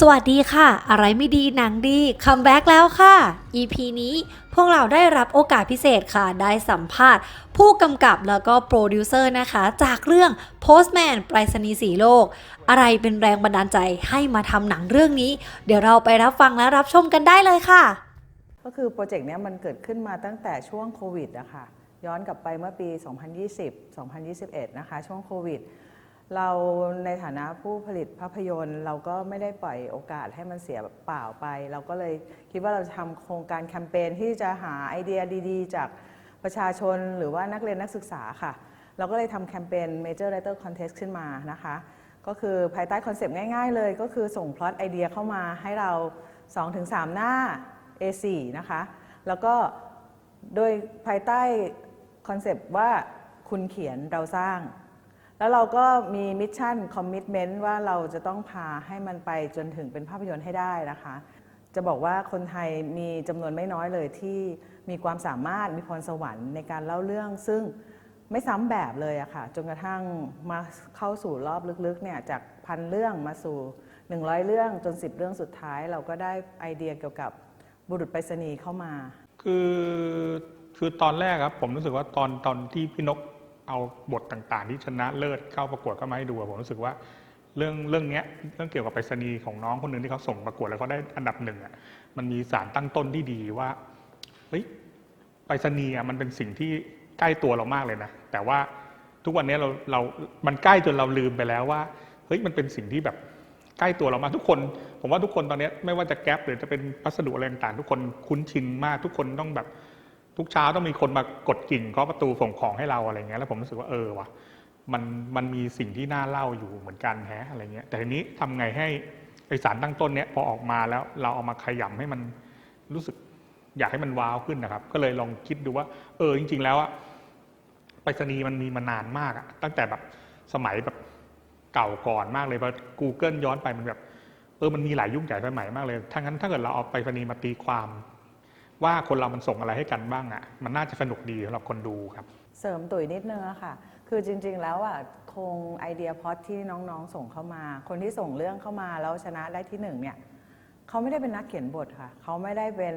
สวัสดีค่ะ อะไรไม่ดีหนังดีคัมแบ็กแล้วค่ะ EP นี้พวกเราได้รับโอกาสพิเศษค่ะ ได้สัมภาษณ์ ผู้กำกับแล้วก็โปรดิวเซอร์นะคะ จากเรื่อง Postman ไปรษณีสีโลก อะไรเป็นแรงบันดาลใจให้มาทำหนังเรื่องนี้ เดี๋ยวเราไปรับฟังและรับชมกันได้เลยค่ะ ก็คือโปรเจกต์นี้มันเกิดขึ้นมาตั้งแต่ช่วงโควิดอะคะย้อนกลับไปเมื่อปี 2020 2021 นะคะ ช่วงโควิด เราในฐานะผู้ผลิตภาพยนตร์ เราก็ไม่ได้ปล่อยโอกาสให้มันเสียเปล่าไป เราก็เลยคิดว่าเราจะทำโครงการแคมเปญที่จะหาไอเดียดีๆ จากประชาชนหรือว่านักเรียนนักศึกษาค่ะ เราก็เลยทำแคมเปญ Major Writer Contest ขึ้นมานะคะ ก็คือภายใต้คอนเซปต์ง่ายๆ เลย ก็คือส่งพล็อตไอเดียเข้ามาให้เรา 2-3 หน้า A4 นะคะ แล้วก็โดยภายใต้คอนเซปต์ว่าคุณเขียนเราสร้าง แล้วเราก็มีมิชชั่นคอมมิชเมนต์ว่าเราจะต้องพาให้มันไปจนถึงเป็นภาพยนตร์ให้ได้นะคะ จะบอกว่าคนไทยมีจำนวนไม่น้อยเลยที่มีความสามารถมีพรสวรรค์ในการเล่าเรื่อง ซึ่งไม่ซ้ำแบบเลยอะค่ะ จนกระทั่งมาเข้าสู่รอบลึกๆเนี่ยจากพันเรื่องมาสู่ 100 เรื่องจน 10 เรื่องสุดท้าย เราก็ได้ไอเดียเกี่ยวกับบุรุษไปรษณีย์เข้ามา คือคือตอนแรกครับผมรู้สึกว่าตอนตอนที่พี่นก เอาบทต่างๆ ที่ชนะเลิศเข้าประกวดเข้ามาให้ดูผมรู้สึกว่าเรื่องเรื่องนี้เรื่องเกี่ยวกับไปรษณีย์ของน้องคนหนึ่งที่เขาส่งประกวดแล้วเขาได้อันดับหนึ่งอะมันมีสารตั้งต้นที่ดีว่าเฮ้ยไปรษณีย์อะมันเป็นสิ่งที่ใกล้ตัวเรามากเลยนะ แต่ว่าทุกวันนี้เราเรา มันใกล้จนเราลืมไปแล้วว่าเฮ้ยมันเป็นสิ่งที่แบบใกล้ตัวเรามากทุกคน ผมว่าทุกคนตอนนี้ไม่ว่าจะแก๊ปหรือจะเป็นพัสดุอะไรต่างๆทุกคนคุ้นชินมากทุกคนต้องแบบ ทุกเช้าต้องมีคนมากดกิ่งเคาะประตูส่งของให้เราอะไรเงี้ยแล้วผมรู้สึกว่าเออว่ะมันมันมีสิ่งที่น่าเล่าอยู่เหมือนกันแฮะอะไรเงี้ยแต่ทีนี้ทำไงให้ไอสารตั้งต้นเนี้ยพอออกมาแล้วเราเอามาขยำให้มันรู้สึกอยากให้มันว้าวขึ้นนะครับ ก็เลยลองคิดดูว่า เออจริง ๆ แล้วอะไปรษณีย์มันมีมานานมากอะตั้งแต่แบบสมัยแบบเก่าก่อนมากเลยพอ Google ย้อนไปมันแบบเออมันมีหลายยุคใหญ่สมัยมากเลยถ้างั้นถ้าเกิดเราเอาไปรษณีย์มาตีความ ว่าคนเรามันส่งอะไรให้กันบ้างอะ่ะมันน่าจะสนุกดีสำหรับคนดูครับ เสริมตุ๋ยนิดนึงอะค่ะ คือจริง ๆ แล้วอะโครงไอเดียพอตที่น้องๆ ส่งเข้ามา คนที่ส่งเรื่องเข้ามาแล้วชนะได้ที่หนึ่งเนี่ยเขาไม่ได้เป็นนักเขียนบทค่ะ เขาไม่ได้เป็น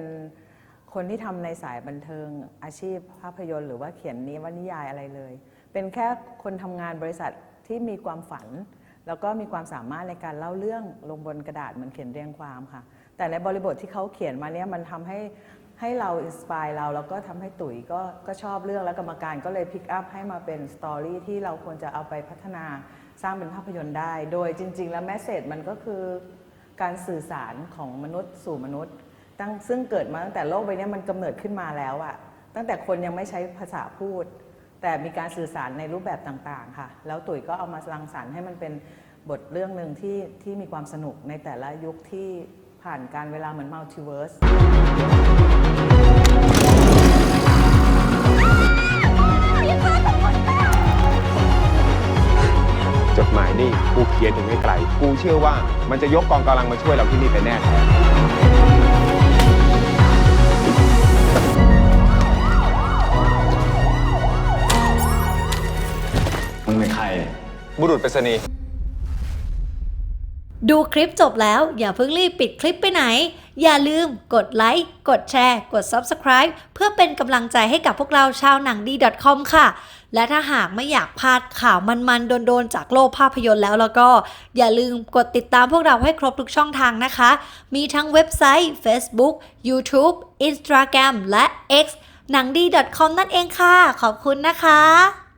คนที่ทำในสายบันเทิงอาชีพภาพยนตร์หรือว่าเขียนนิวนิยายอะไรเลย เป็นแค่คนทำงานบริษัทที่มีความฝัน แล้วก็มีความสามารถในการเล่าเรื่องลงบนกระดาษเหมือนเขียนเรียงความค่ะ แต่ในบริบทที่เขาเขียนมาเนี่ยมันทำให้ ให้เราอินสปายเราแล้วก็ทำให้ตุ๋ยก็ก็ชอบเรื่องแล้วกรรมการก็เลยพิกอัพให้มาเป็นสตอรี่ที่เราควรจะเอาไปพัฒนาสร้างเป็นภาพยนตร์ได้ โดยจริง ๆ แล้วแมสเซจมันก็คือการสื่อสารของมนุษย์สู่มนุษย์ ตั้งซึ่งเกิดมาตั้งแต่โลกใบนี้มันกำเนิดขึ้นมาแล้วอะตั้งแต่คนยังไม่ใช้ภาษาพูด แต่มีการสื่อสารในรูปแบบต่างๆค่ะ แล้วตุ๋ยก็เอามารังสรรค์ให้มันเป็นบทเรื่องหนึ่งที่ที่มีความสนุกในแต่ละยุคที่ ผ่านการเวลาเหมือนมัลติเวิร์สจดหมายนี่กูเขียนถึงไม่ไกล กูเชื่อว่ามันจะยกกองกำลังมาช่วยเราที่นี่ไปแน่แท้มึงเป็นใคร บุรุษไปรษณีย์ ดูคลิปจบแล้วอย่าเพิ่งรีบปิดคลิปไปไหน อย่าลืมกดไลค์ กดแชร์ กด Subscribe เพื่อเป็นกำลังใจให้กับพวกเราชาวหนังดี .com ค่ะ และถ้าหากไม่อยากพลาดข่าวมันๆ โดนๆ จากโลกภาพยนตร์แล้วแล้วก็ อย่าลืมกดติดตามพวกเราให้ครบทุกช่องทางนะคะ มีทั้งเว็บไซต์ Facebook YouTube Instagram และ X หนังดี .com นั่นเองค่ะ ขอบคุณนะคะ